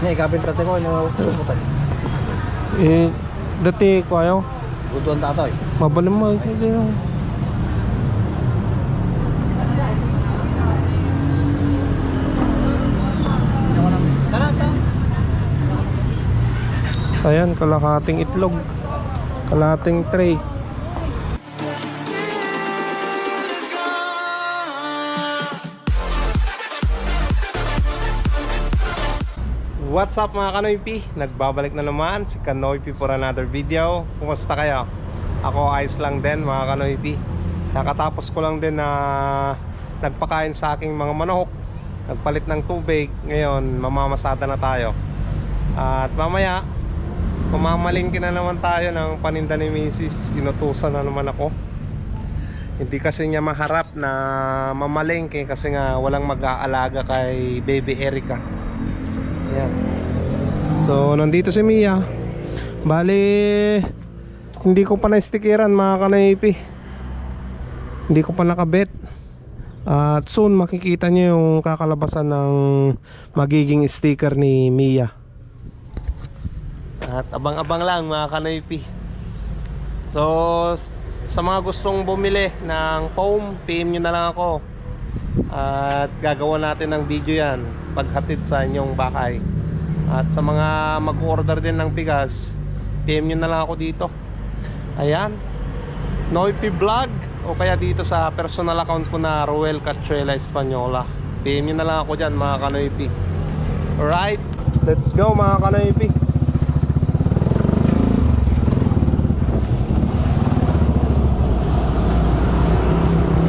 Nih, kapin pati ko, ano, puputan. Eh, dati ko ayaw. Butuan tatoy. Mabalim mo. Yung... Tara, tara. Ayan, kalahating itlog. Kalahating tray. What's up mga Kanoypi? Nagbabalik na naman si Kanoypi for another video. Kumusta kayo? Ako ayos lang din mga Kanoypi Kakatapos ko lang din na nagpakain sa aking mga manok. Nagpalit ng tubig. Ngayon mamamasada na tayo. At mamaya Mamamalingki na naman tayo ng paninda ni Mrs. Inutusan na naman ako. Hindi kasi niya maharap na mamalengke kasi nga walang mag-aalaga kay baby Erica Ayan. So, nandito si Mia. Bali, hindi ko pa na-stickeran mga kanaypi. Hindi ko pa nakabet. At soon makikita niyo yung kakalabasan ng magiging sticker ni Mia. At abang-abang lang mga kanaypi. So, sa mga gustong bumili ng foam, PM nyo na lang ako. At gagawa natin ng video yan paghatid sa inyong bahay. At sa mga mag-order din ng bigas, PM nyo na lang ako dito. Ayan. Noipi Vlog o kaya dito sa personal account ko na Roel Cachuela Española. PM nyo na lang ako dyan mga kanoipi. Alright, let's go mga kanoipi.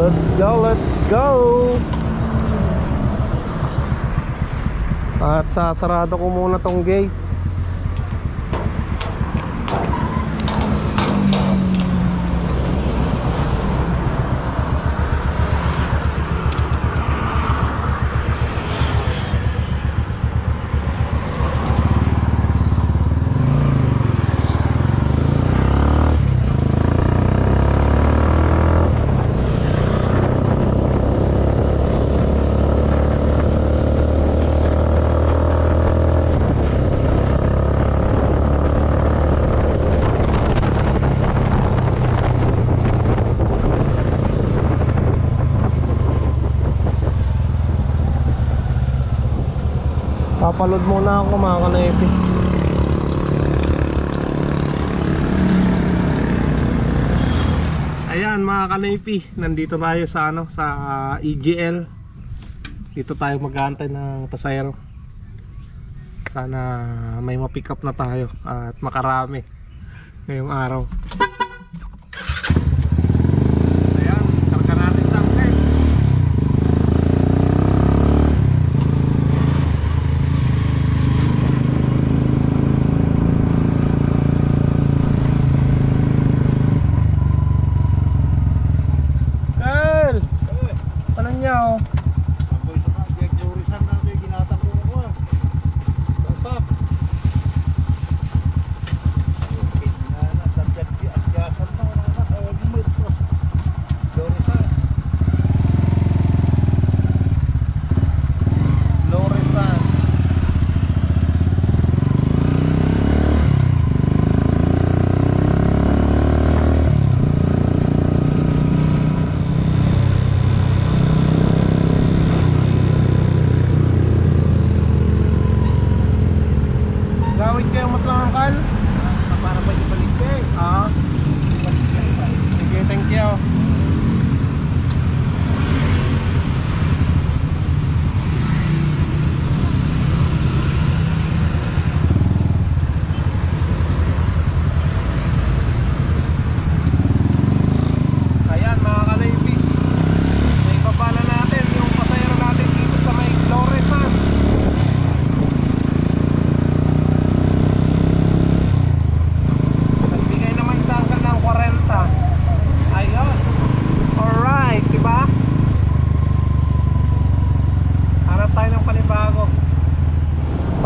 Let's go, let's go! At sasarado ko muna tong gate Papaload muna ako mga kanaypi Ayan mga kanaypi Nandito tayo sa ano Sa ah, EGL Dito tayo mag-aantay ng pasayro Sana may ma-pick up na tayo At makarami Ngayong araw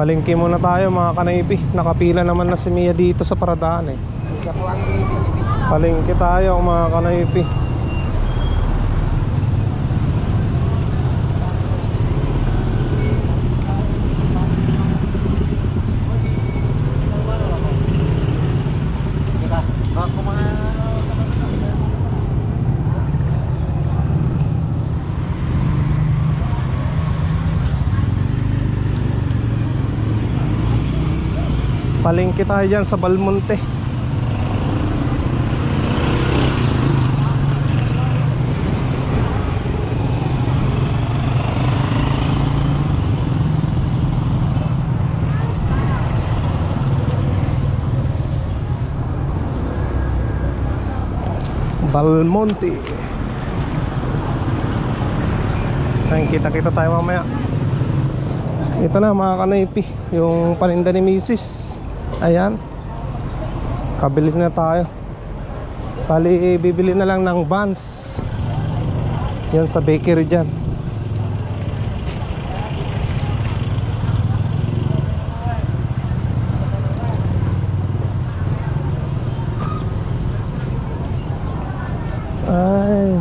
Palingki muna tayo mga kanaypi. Nakapila naman na si Mia dito sa paradaan eh. Palingki tayo mga kanaypi Palengke tayo dyan sa Balmonte. Balmonte. Ayun, kita-kita tayo mamaya. Ito na mga kanoypi, yung paninda ni Mrs. Ayan. Kabili na tayo. Bali, bibili na lang ng buns. Yan sa bakery dyan. Ay,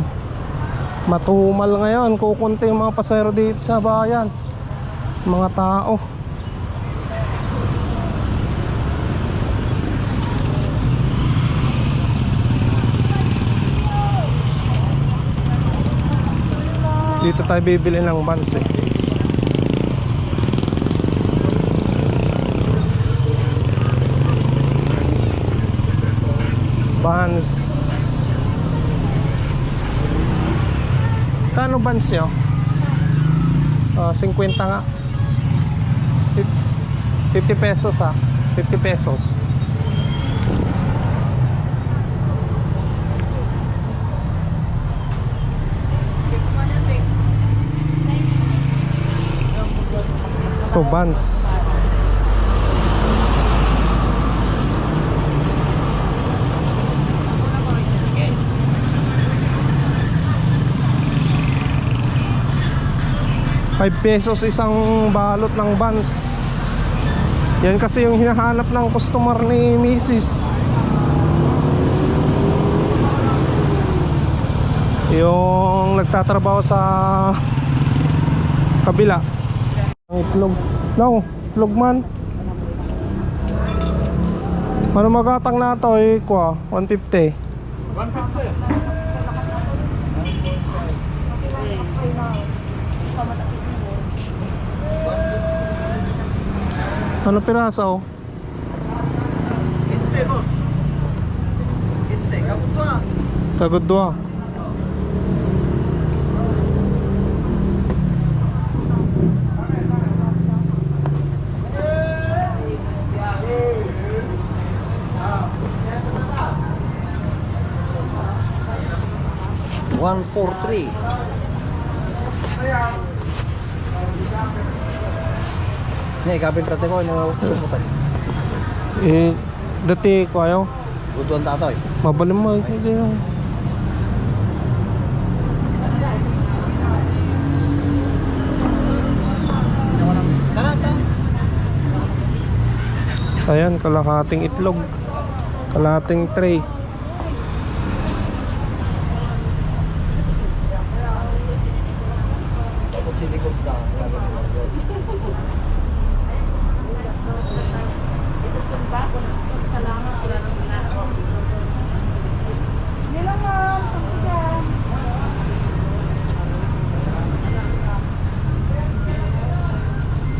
matumal ngayon. Kukunti yung mga pasero dito sa bayan. Mga tao. Dito tayo bibili ng buns eh. Buns. Kano buns nyo? Ah, 50 nga. Fif- 50 pesos ah. 50 pesos. Buns. Five pesos isang balot ng buns. Yan kasi yung hinahanap ng customer ni Mrs. Yung nagtatrabaho sa kabila. Itlog. No, itlog man. Ano magatang na to eh, kwa, 150. 150. Ano piraso? 15, boss. 15, kapot ba? One, four, three. Nih, kapin kate ko, ano, pumutan. Eh, dati ko ayaw. Butuan tatoy. Mabalim mo. Yung... Tara, tara. Ayan, kalahating itlog. Kalahating tray.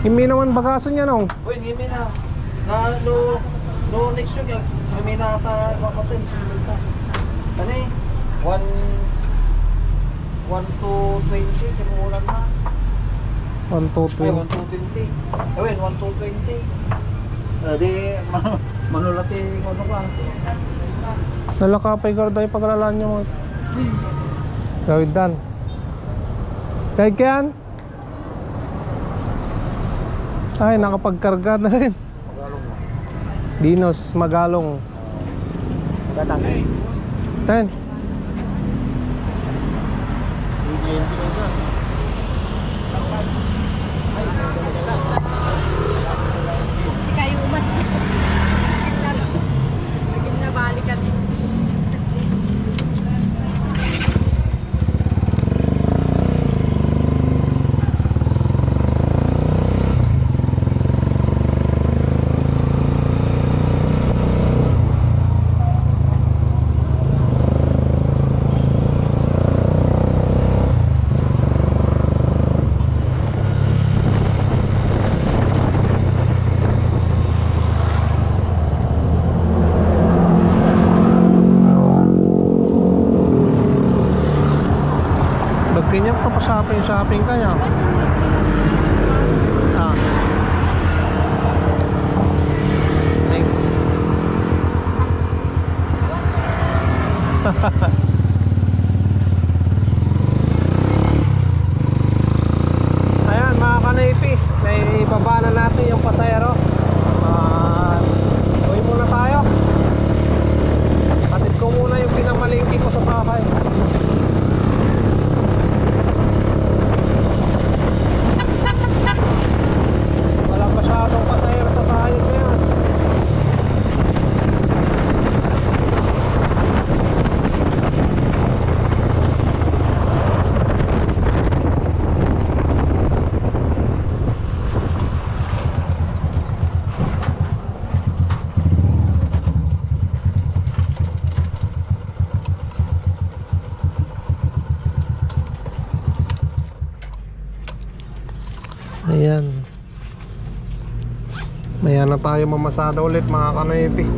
Hindi naman bagasan yan oh. Uy, hindi na. Na, no, no next week, kami na ata papatin sa Lumita. Ano eh? One, one to twenty, kimulan na. 1, 2, Ay, 3. one to twenty. Ayun, one to twenty. Uh, di, man, manulati ano ka. Nalakapay ka tayo paglalaan nyo mo. Gawin dan. Kahit yan? Ay, nakapagkarga na rin. Magalong. Dinos, Magalong. Datang. Ten. Si shopping-shopping ka niya. Ah. Thanks. Ayan mga kanaypi, may baba na natin yung pasayro. Ah, uwi muna tayo. Hatid ko muna yung pinamalingki ko sa bahay. Wala masyadong pasahero sa bahay ngayon. Ayan. Maya na tayo mamasada ulit mga kanoypi.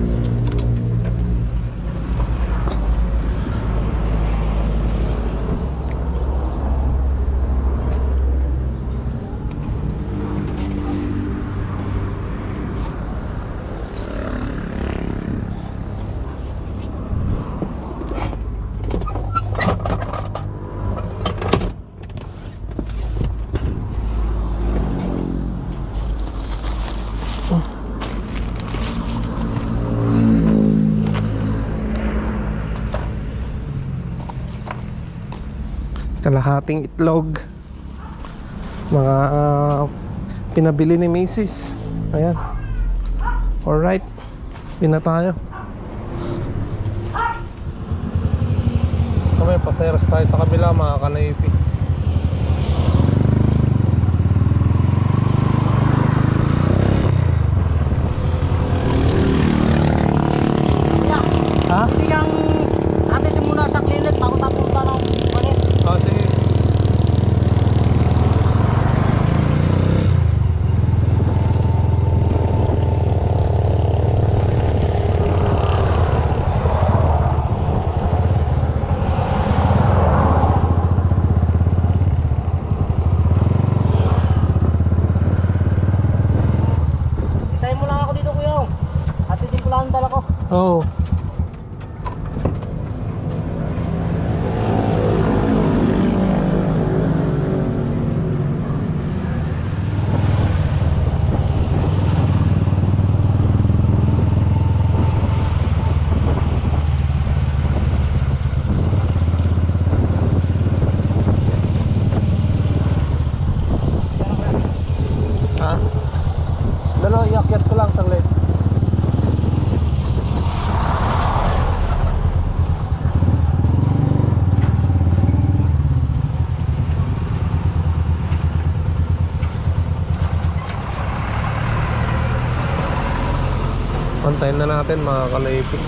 Kalahating itlog. Mga ah, pinabili ni Macy's. Ayan. Alright. Pina tayo. Kami, paseros tayo sa kabila mga kanaypi. Ha? Hindi kang atid muna sa clinic bago papunta ng palis. Oh, sige. Hintayin mo lang ako dito kuya. Atidin ko lang ang dala ko. Oh. Ha? Dalo, iakyat ko lang saglit. Pantayin na natin mga kalaypi.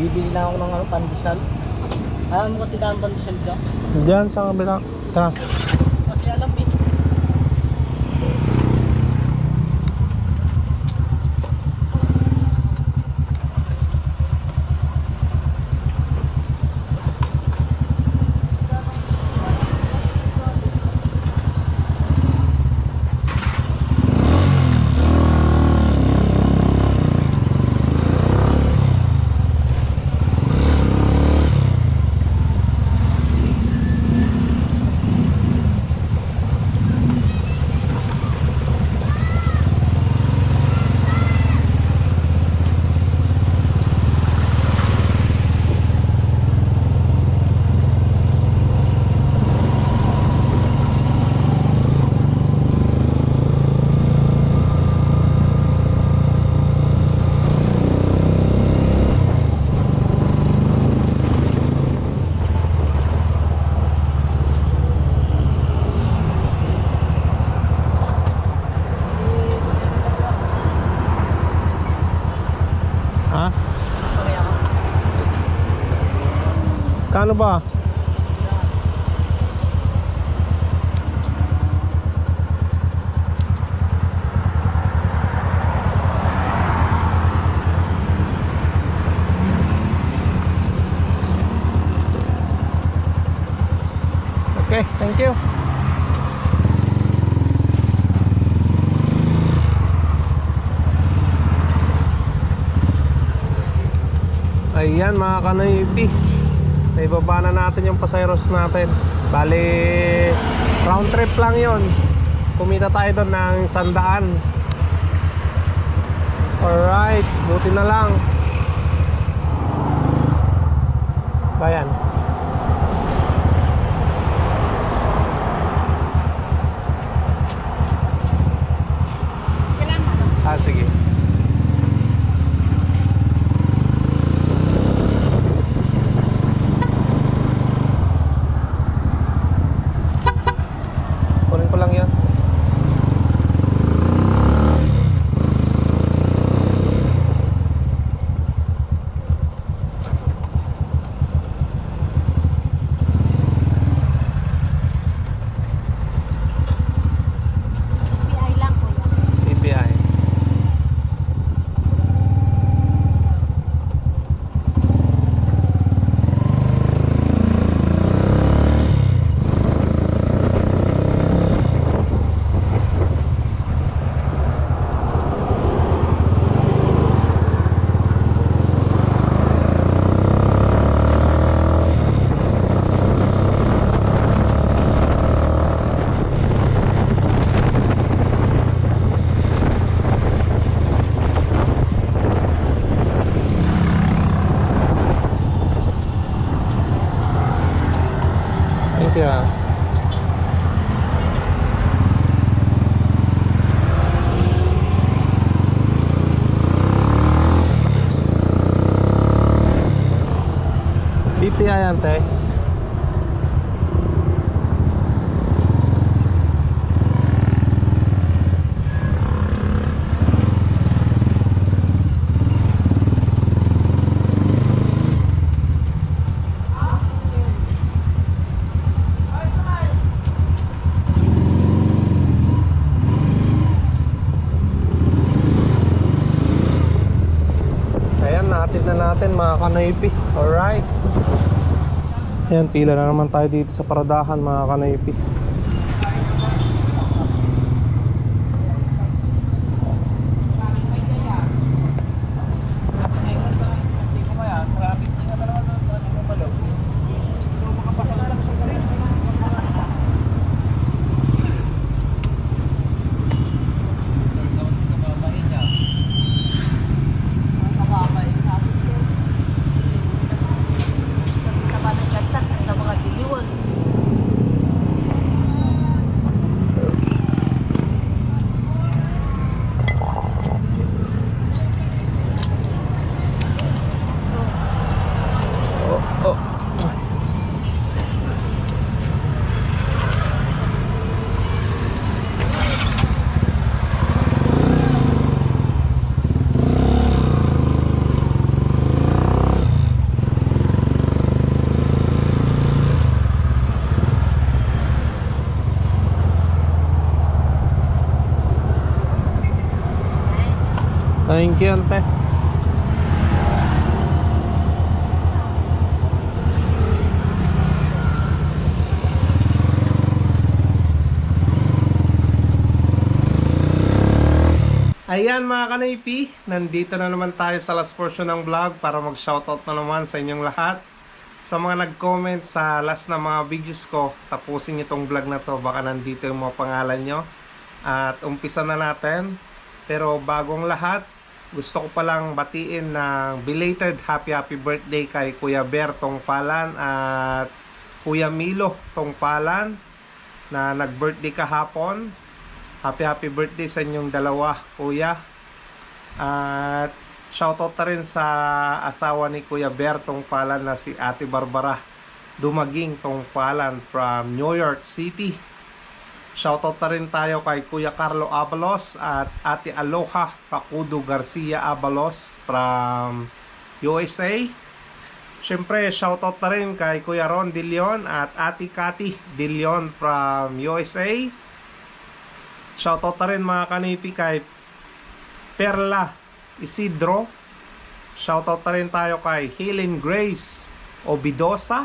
Bibili lang ako ng ano, pandesal. Alam mo kung tindahan pandesal dyan? Diyan sa kabila. Tara. Ano ba? Okay, thank you. Ayan mga kanaybi. Naibaba na natin yung pasayros natin. Bali, round trip lang yon. Kumita tayo doon ng sandaan. Alright, buti na lang. Bayan. Kailangan. Ah, sige. Kunin ko lang yan. PI lang ko yan. BPI. Thank you. ah. Na natin mga kanaypi. Ayan, pila na naman tayo dito sa paradahan mga kanaypi. Thank you, ante. Ayan mga kanaypi, nandito na naman tayo sa last portion ng vlog para mag-shoutout na naman sa inyong lahat. Sa mga nag-comment sa last na mga videos ko, tapusin itong vlog na to, baka nandito yung mga pangalan nyo. At umpisa na natin. Pero bagong lahat, gusto ko palang batiin ng belated happy happy birthday kay Kuya Ber Tongpalan at Kuya Milo Tongpalan na nag-birthday kahapon. Happy happy birthday sa inyong dalawa, Kuya. At shoutout na rin sa asawa ni Kuya Ber Tongpalan na si Ate Barbara Dumaging Tongpalan from New York City. Shoutout na rin tayo kay Kuya Carlo Abalos at Ate Aloha Pacudo Garcia Abalos from USA. Siyempre, shoutout na rin kay Kuya Ron Dilion at Ate Cathy Dilion from USA. Shoutout na rin mga kanipi kay Perla Isidro. Shoutout na rin tayo kay Helen Grace Obidosa.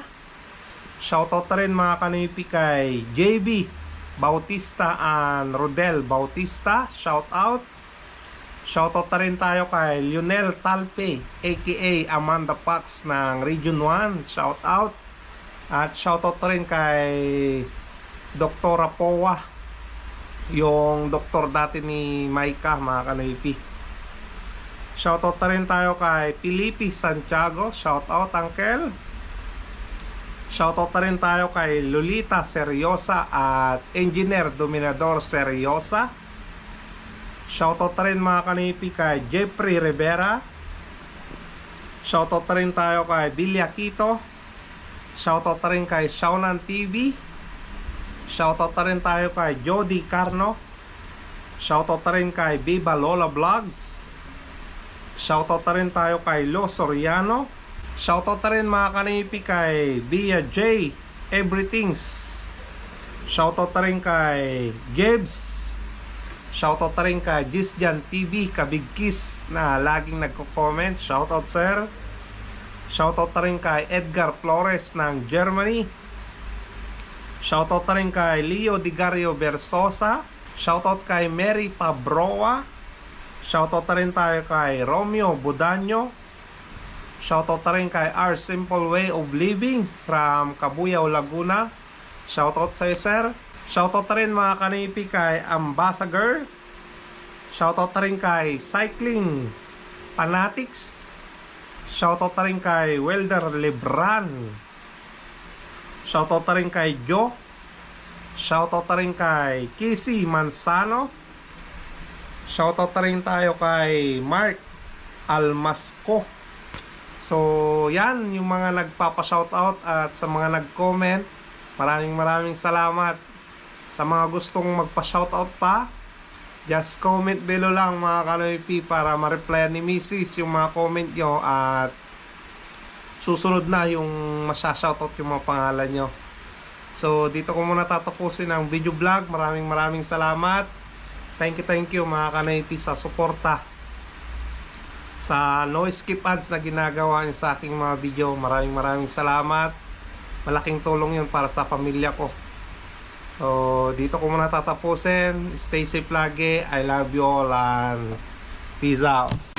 Shoutout na rin mga kanipi kay JB Bautista and Rodel Bautista. Shoutout. Shoutout na rin tayo kay Lionel Talpe aka Amanda Pax ng Region 1. Shoutout. At shoutout na rin kay Dr. Powa yung doktor dati ni Maika mga kanipi. Shoutout na rin tayo kay Felipe Santiago. Shoutout Uncle. Shoutout na rin tayo kay Lolita Seryosa at Engineer Dominador Seryosa. Shoutout na rin mga kanipi kay Jeffrey Rivera. Shoutout na rin tayo kay Billy Aquito. Shoutout na rin kay Shaunan TV. Shoutout na rin tayo kay Jody Carno. Shoutout na rin kay Viva Lola Vlogs. Shoutout na rin tayo kay Lo Soriano. Shoutout na rin mga kanipi kay Bia J. Everythings. Shoutout na rin kay Gibbs. Shoutout na rin kay Gisjan TV Kabigkis na laging nagko-comment. Shoutout sir. Shoutout na rin kay Edgar Flores ng Germany. Shoutout na rin kay Leo Digario Versosa. Shoutout kay Mary Pabroa. Shoutout na rin tayo kay Romeo Budanyo. Shoutout na rin kay Our Simple Way of Living from Cabuyao, Laguna. Shoutout sa iyo, sir. Shoutout na rin mga kanipi kay Ambassador. Shoutout na rin kay Cycling Fanatics. Shoutout na rin kay Welder Lebran. Shoutout na rin kay Joe. Shoutout na rin kay Kissy Manzano. Shoutout na rin tayo kay Mark Almasco. So, yan yung mga nagpapa-shoutout at sa mga nag-comment. Maraming maraming salamat. Sa mga gustong magpa-shoutout pa, just comment below lang mga Kanoy P para ma-reply ni Mrs. yung mga comment nyo at susunod na yung masya-shoutout yung mga pangalan nyo. So, dito ko muna tatapusin ang video vlog. Maraming maraming salamat. Thank you, thank you mga kanayti sa suporta sa no skip ads na ginagawa niyo sa aking mga video. Maraming maraming salamat. Malaking tulong yun para sa pamilya ko. So, dito ko muna tatapusin. Stay safe lagi. I love you all and peace out.